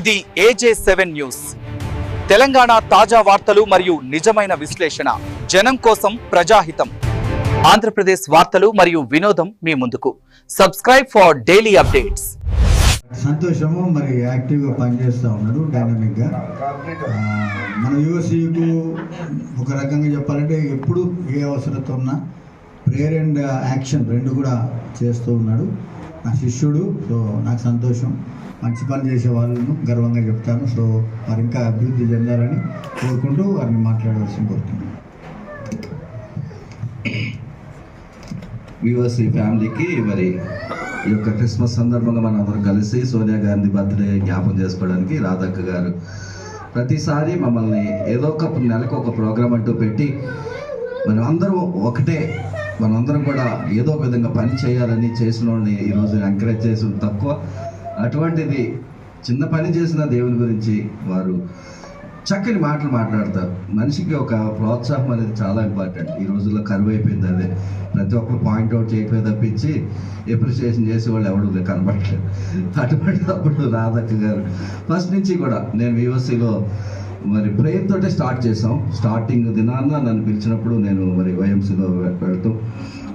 ఇది ఏజే seven news Telangana తాజా వార్తలు మరియు నిజమైన విశ్లేషణ. జనం కోసం ప్రజాహితం. ఆంధ్రప్రదేశ్ వార్తలు మరియు వినోదం మీ ముందుకు. సబ్స్క్రైబ్ ఫర్ డైలీ అప్డేట్స్ సంతోషము మరి యాక్టివ్గా పనిచేస్తూ ఉన్నాడు డైనమిక్గా మన యువసీకు ఒక రకంగా చెప్పాలంటే ఎప్పుడు ఏ అవసరత ఉన్నా ప్రేయర్ అండ్ యాక్షన్ రెండు కూడా చేస్తూ ఉన్నాడు. నా శిష్యుడు సో నాకు సంతోషం. మంచి పని చేసే వాళ్ళను గర్వంగా చెప్తాను. సో వారు ఇంకా అభివృద్ధి చెందాలని కోరుకుంటూ వారిని మాట్లాడవలసి కోరుతున్నాను. వ్యూవర్స్ ఈ ఫ్యామిలీకి మరి ఈ యొక్క క్రిస్మస్ సందర్భంగా మనం అందరం కలిసి సోనియా గాంధీ బర్త్డే జ్ఞాపం చేసుకోవడానికి రాధక్క గారు ప్రతిసారి మమ్మల్ని ఏదో ఒక నెలకు ఒక ప్రోగ్రామ్ అంటూ పెట్టి మనం అందరూ ఒకటే మనందరం కూడా ఏదో ఒక విధంగా పని చేయాలని చేసిన వాళ్ళని ఈరోజు ఎంకరేజ్ చేసిన తక్కువ. అటువంటిది చిన్న పని చేసిన దేవుని గురించి వారు చక్కని మాటలు మాట్లాడతారు. మనిషికి ఒక ప్రోత్సాహం అనేది చాలా ఇంపార్టెంట్ ఈ రోజుల్లో కరువు అయిపోయింది అదే. ప్రతి ఒక్కరు పాయింట్ అవుట్ చేయకపోయి తప్పించి ఎప్రిసియేషన్ చేసే వాళ్ళు ఎవరు లేరు, కనబడట్లేదు అటువంటి అప్పుడు రాధక్క గారు. ఫస్ట్ నుంచి కూడా నేను వివస్సీలో మరి ప్రేయర్ తోటే స్టార్ట్ చేసాం స్టార్టింగ్ దినాన్న నన్ను పిలిచినప్పుడు నేను మరి వైఎంసీలో వెళ్తూ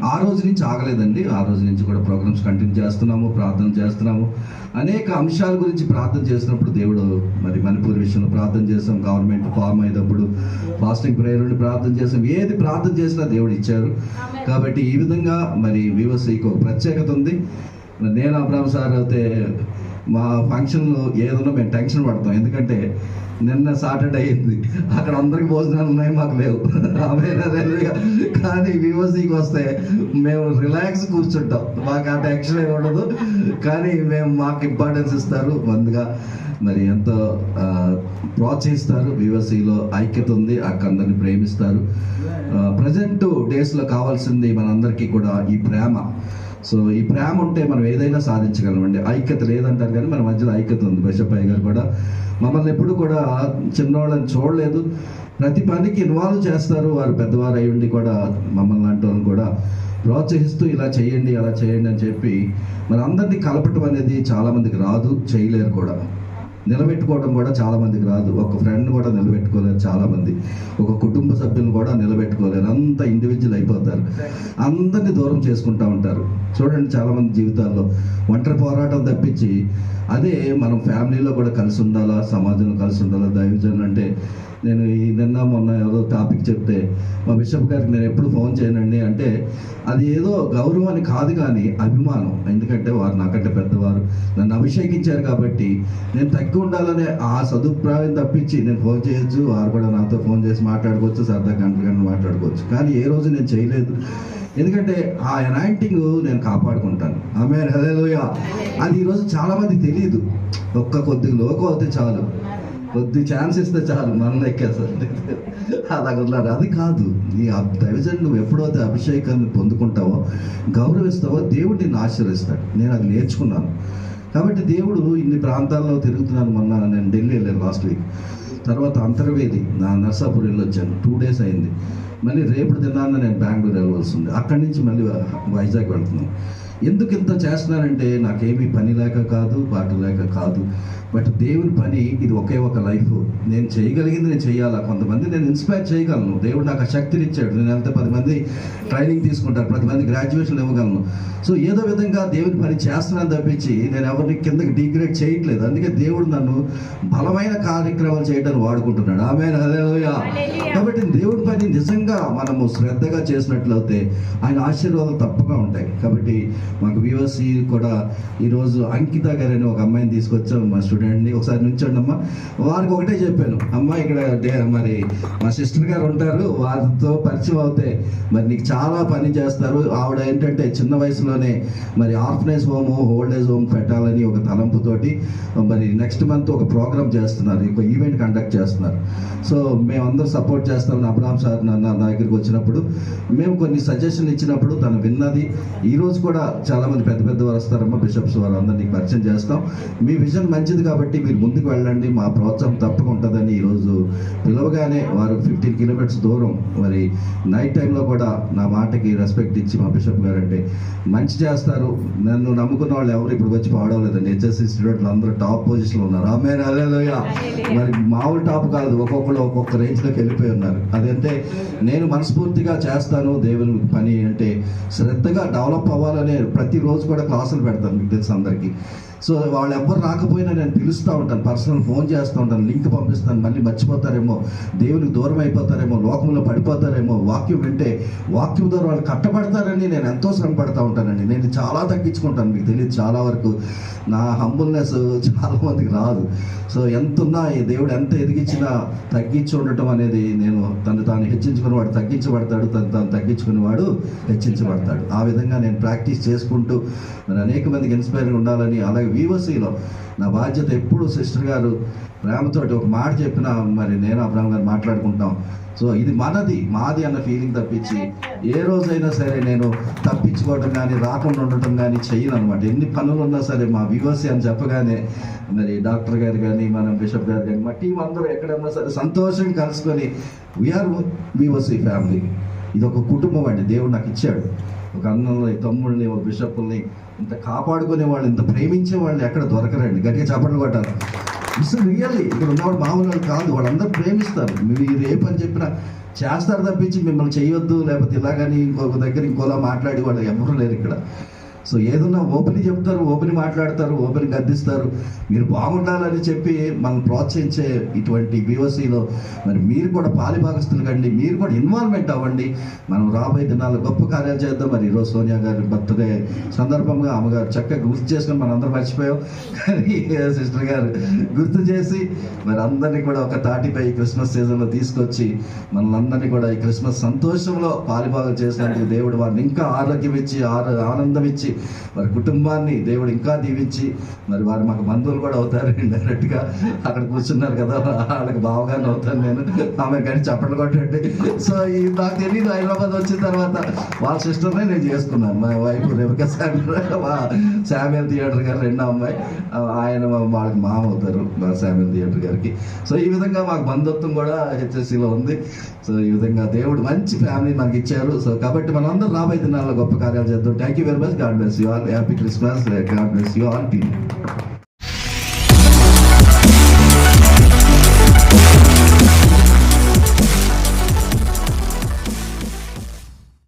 ఆ రోజు నుంచి ఆగలేదండి. ఆ రోజు నుంచి కూడా ప్రోగ్రామ్స్ కంటిన్యూ చేస్తున్నాము ప్రార్థన చేస్తున్నాము. అనేక అంశాల గురించి ప్రార్థన చేసినప్పుడు దేవుడు మరి మణిపూర్ విషయంలో ప్రార్థన చేసాం గవర్నమెంట్ ఫామ్ అయినప్పుడు ఫాస్టింగ్ ప్రేయర్ నుండి ప్రార్థన చేసాం ఏది ప్రార్థన చేసినా దేవుడు ఇచ్చారు. కాబట్టి ఈ విధంగా మరి వివస్కి ఒక ప్రత్యేకత ఉంది. నేను అబ్రామ్ సార్ అయితే మా ఫంక్షన్లో ఏదైనా మేము టెన్షన్ పడతాం. ఎందుకంటే నిన్న సాటర్డే అయింది. అక్కడ అందరికి భోజనాలు ఉన్నాయి మాకు లేవు. కానీ వివోసీకి వస్తే మేము రిలాక్స్ కూర్చుంటాం. మాకు ఆ టెన్షన్ ఏమి ఉండదు. కానీ మేము మాకు ఇంపార్టెన్స్ ఇస్తారు. ముందుగా మరి ఎంతో ప్రోత్సహిస్తారు. బీవసీలో ఐక్యత ఉంది. అక్కడ అందరిని ప్రేమిస్తారు ప్రజెంట్ డేస్లో కావాల్సింది మనందరికీ కూడా ఈ ప్రేమ. సో ఈ ప్రేమ ఉంటే మనం ఏదైనా సాధించగలమండి ఐక్యత లేదంటారు కానీ మన మధ్యలో ఐక్యత ఉంది. బషపయ్య గారు కూడా మమ్మల్ని ఎప్పుడు కూడా చిన్నవాళ్ళని చూడలేదు. ప్రతి పనికి ఇన్వాల్వ్ చేస్తారు. వారు పెద్దవారు అయి ఉండి కూడా మమ్మల్ని లాంటి వాళ్ళని కూడా ప్రోత్సహిస్తూ ఇలా చేయండి అలా చేయండి అని చెప్పి మరి అందరినీ కలపటం అనేది చాలామందికి రాదు చేయలేరు కూడా. నిలబెట్టుకోవడం కూడా చాలామందికి రాదు. ఒక ఫ్రెండ్ కూడా నిలబెట్టుకోలేరు చాలామంది ఒక కుటుంబ సభ్యులను కూడా నిలబెట్టుకోలేరు. అంత ఇండివిజువల్ అయిపోతారు. అందరినీ దూరం చేసుకుంటా ఉంటారు. చూడండి చాలామంది జీవితాల్లో ఒంటరి పోరాటం తప్పించి అదే మనం ఫ్యామిలీలో కూడా కలిసి ఉండాలా సమాజంలో కలిసి ఉండాలా దైవజన్ అంటే నేను ఈ నిన్న మొన్న ఏదో టాపిక్ చెప్తే మా బిషప్ గారికి నేను ఎప్పుడు ఫోన్ చేయనండి అంటే అది ఏదో గౌరవాన్ని కాదు కానీ అభిమానం. ఎందుకంటే వారు నాకంటే పెద్దవారు. నన్ను అభిషేకించారు కాబట్టి నేను తక్కువ ఉండాలనే ఆ సదుప్రాయం తప్పించి నేను ఫోన్ చేయొచ్చు. వారు కూడా నాతో ఫోన్ చేసి మాట్లాడుకోవచ్చు సరదా గంట గంట మాట్లాడుకోవచ్చు. కానీ ఏ రోజు నేను చేయలేదు. ఎందుకంటే ఆ ఎనాయింటింగ్ నేను కాపాడుకుంటాను. ఆమె హలోయ అది ఈరోజు చాలామంది తెలియదు. ఒక్క కొద్ది లోకం అవుతే చాలు. కొద్ది ఛాన్స్ ఇస్తే చాలు మనం ఎక్కేస్తుంది అలాగన్నారు అది కాదు. నీ ఆ దైవజన్ నువ్వు ఎప్పుడైతే అభిషేకాన్ని పొందుకుంటావో గౌరవిస్తావో దేవుడు నిన్ను ఆశీర్విస్తాడు నేను అది నేర్చుకున్నాను. కాబట్టి దేవుడు ఇన్ని ప్రాంతాల్లో తిరుగుతున్నాను మొన్న నేను ఢిల్లీ వెళ్ళాను లాస్ట్ వీక్ తర్వాత అంతర్వేది నా నర్సాపూర్ వెళ్ళొచ్చాను టూ డేస్ అయింది. మళ్ళీ రేపు దినాన్న నేను బెంగళూరు వెళ్ళవలసి ఉంది. అక్కడి నుంచి మళ్ళీ వైజాగ్ వెళ్తున్నాను. ఎందుకు ఇంత చేస్తున్నానంటే నాకేమీ పని లేక కాదు పాట లేక కాదు. బట్ దేవుని పని ఇది ఒకే ఒక లైఫ్. నేను చేయగలిగింది నేను చేయాలా? కొంతమంది నేను ఇన్స్పైర్ చేయగలను. దేవుడు నాకు ఆ శక్తిని ఇచ్చాడు నేను వెళ్తే పది మంది ట్రైనింగ్ తీసుకుంటారు. పది మంది గ్రాడ్యుయేషన్ ఇవ్వగలను. సో ఏదో విధంగా దేవుని పని చేస్తున్నాను తప్పించి నేను ఎవరిని కిందకి డిగ్రేడ్ చేయట్లేదు. అందుకే దేవుడు నన్ను బలమైన కార్యక్రమాలు చేయడానికి వాడుకుంటున్నాడు. ఆమె కాబట్టి దేవుడి పని నిజంగా మనము శ్రద్ధగా చేసినట్లయితే ఆయన ఆశీర్వాదాలు తప్పగా ఉంటాయి. కాబట్టి మాకు వివసి కూడా ఈరోజు అంకిత గారు అని ఒక అమ్మాయిని తీసుకొచ్చాం మా స్టూడెంట్ని ఒకసారి నుంచండి అమ్మా. వారికి ఒకటే చెప్పాను. అమ్మ ఇక్కడ మరి మా సిస్టర్ గారు ఉంటారు. వారితో పరిచయం అవుతే మరి నీకు చాలా పని చేస్తారు. ఆవిడ ఏంటంటే చిన్న వయసులోనే మరి orphanage home old age home పెట్టాలని ఒక తలంపుతోటి మరి నెక్స్ట్ మంత్ ఒక ప్రోగ్రామ్ చేస్తున్నారు. ఒక ఈవెంట్ కండక్ట్ చేస్తున్నారు. సో మేమందరం సపోర్ట్ చేస్తామని అబ్రామ్ సార్ నా నా దగ్గరికి వచ్చినప్పుడు మేము కొన్ని సజెషన్ ఇచ్చినప్పుడు తను విన్నది. ఈరోజు కూడా చాలా మంది పెద్ద పెద్ద వారు వస్తారమ్మా బిషప్స్ వారు అందరినీ పరిచయం చేస్తాం. మీ విజన్ మంచిది కాబట్టి మీరు ముందుకు వెళ్ళండి. మా ప్రోత్సాహం తప్పకుండా ఉంటుందని ఈరోజు పిలవగానే వారు ఫిఫ్టీన్ కిలోమీటర్స్ దూరం. మరి నైట్ టైంలో కూడా నా మాటకి రెస్పెక్ట్ ఇచ్చి మా బిషప్ గారు అంటే మంచి చేస్తారు. నన్ను నమ్ముకున్న వాళ్ళు ఎవరు ఇప్పుడు వచ్చి పాడవలేదండి హెచ్ఎస్సి స్టూడెంట్లు అందరూ టాప్ పొజిషన్లో ఉన్నారు. ఆమె అలేలోయ మరి మామూలు టాప్ కాదు. ఒక్కొక్కరు ఒక్కొక్క రేంజ్లోకి వెళ్ళిపోయి ఉన్నారు. అదంటే నేను మనస్ఫూర్తిగా చేస్తాను. దేవుని పని అంటే శ్రద్ధగా డెవలప్ అవ్వాలనే ప్రతిరోజు కూడా క్లాసులు పెడతాను మీకు తెలుసు అందరికీ. సో వాళ్ళు ఎవ్వరు రాకపోయినా నేను పిలుస్తూ ఉంటాను పర్సనల్ ఫోన్ చేస్తూ ఉంటాను లింక్ పంపిస్తాను మళ్ళీ మర్చిపోతారేమో దేవునికి దూరం అయిపోతారేమో లోకంలో పడిపోతారేమో వాక్యం వింటే వాక్యం ద్వారా వాళ్ళు కట్టబడతారని నేను ఎంతో శ్రమపడతా ఉంటానండి. నేను చాలా తగ్గించుకుంటాను మీకు తెలియదు చాలా వరకు నా హంబుల్నెస్ చాలా మందికి రాదు. సో ఎంత ఉన్నా ఈ దేవుడు ఎంత ఎదిగించినా తగ్గించి ఉండటం అనేది నేను తను తాను హెచ్చించుకునేవాడు తగ్గించబడతాడు తను తాను తగ్గించుకునేవాడు హెచ్చించబడతాడు. ఆ విధంగా నేను ప్రాక్టీస్ చేసుకుంటూ మరి అనేక మందికి ఇన్స్పైర్ ఉండాలని అలాగే వివోసీలో నా బాధ్యత ఎప్పుడు సిస్టర్ గారు ప్రేమతోటి ఒక మాట చెప్పిన మరి నేను అబ్రామ్ గారు మాట్లాడుకుంటాం సో ఇది మనది మాది అన్న ఫీలింగ్ తప్పించి ఏ రోజైనా సరే నేను తప్పించుకోవడం కానీ రాకుండా ఉండటం కానీ చెయ్యను అనమాట ఎన్ని పనులు ఉన్నా సరే మా వివోసి అని చెప్పగానే మరి డాక్టర్ గారు కానీ మన బిషప్ గారు కానీ మా టీం అందరూ ఎక్కడన్నా సరే సంతోషంగా కలుసుకొని వీఆర్ వివసి ఫ్యామిలీ ఇది ఒక కుటుంబం అండి దేవుడు నాకు ఇచ్చాడు. ఒక అన్నల్ని తమ్ముళ్ళని ఒక బిషప్ని ఇంత కాపాడుకునే వాళ్ళు ఇంత ప్రేమించే వాళ్ళు ఎక్కడ దొరకరండి? గట్టిగా చప్పట్లు కొట్టాలి. అసలు రియల్లీ ఇక్కడ ఉన్నవాడు మామూలు వాళ్ళు కాదు వాళ్ళందరూ ప్రేమిస్తారు. మీరు ఏ పని చెప్పినా చేస్తారు తప్పించి మిమ్మల్ని చేయొద్దు లేకపోతే ఇలాగని ఇంకొక దగ్గర ఇంకోలా మాట్లాడి వాళ్ళు ఎవరు లేరు ఇక్కడ. సో ఏదన్నా ఓపెన్ చెప్తారు ఓపెన్ మాట్లాడతారు ఓపెన్ గద్దిస్తారు. మీరు బాగుండాలని చెప్పి మనం ప్రోత్సహించే ఇటువంటి బీఓసీలో మరి మీరు కూడా పాలిభాగస్తులు కండి మీరు కూడా ఇన్వాల్వ్మెంట్ అవ్వండి. మనం రాబోయే దినాల్లో గొప్ప కార్యాలు చేద్దాం. మరి ఈరోజు సోనియా గారి బర్త్డే సందర్భంగా అమ్మగారు చక్కగా గుర్తు చేసుకుని మనం అందరం మర్చిపోయాం. కానీ సిస్టర్ గారు గుర్తు చేసి మరి అందరినీ కూడా ఒక తాటిపై ఈ క్రిస్మస్ సీజన్లో తీసుకొచ్చి మనల్ని కూడా ఈ క్రిస్మస్ సంతోషంలో పాలిభాగం చేసినందుకు దేవుడు వారిని ఇంకా ఆరోగ్యం ఇచ్చి ఆనందం ఇచ్చి వారి కుటుంబాన్ని దేవుడు ఇంకా దీవించి మరి వారు మాకు బంధువులు కూడా అవుతారు డైరెక్ట్గా అక్కడ కూర్చున్నారు కదా వాళ్ళకి బావగానే అవుతాను నేను. ఆమె కానీ చప్పట్లు కొట్టండి. సో ఈ నాకు తెలియదు హైదరాబాద్ వచ్చిన తర్వాత వాళ్ళ సిస్టర్నే నేను చేసుకున్నాను. మా వైఫ్ రేవక శామ్యుల్ థియేటర్ గారు రెండో అమ్మాయి. ఆయన వాళ్ళకి మామ అవుతారు మా శామ్యుల్ థియేటర్ గారికి. సో ఈ విధంగా మాకు బంధుత్వం కూడా హెచ్ఎస్సిలో ఉంది. సో ఈ విధంగా దేవుడు మంచి ఫ్యామిలీ మనకి ఇచ్చారు. సో కాబట్టి మనందరం రాబోయే దినాల్లో గొప్ప కార్యాలు చేద్దాం. Thank you very much God bless you all. Happy Christmas. God bless you all.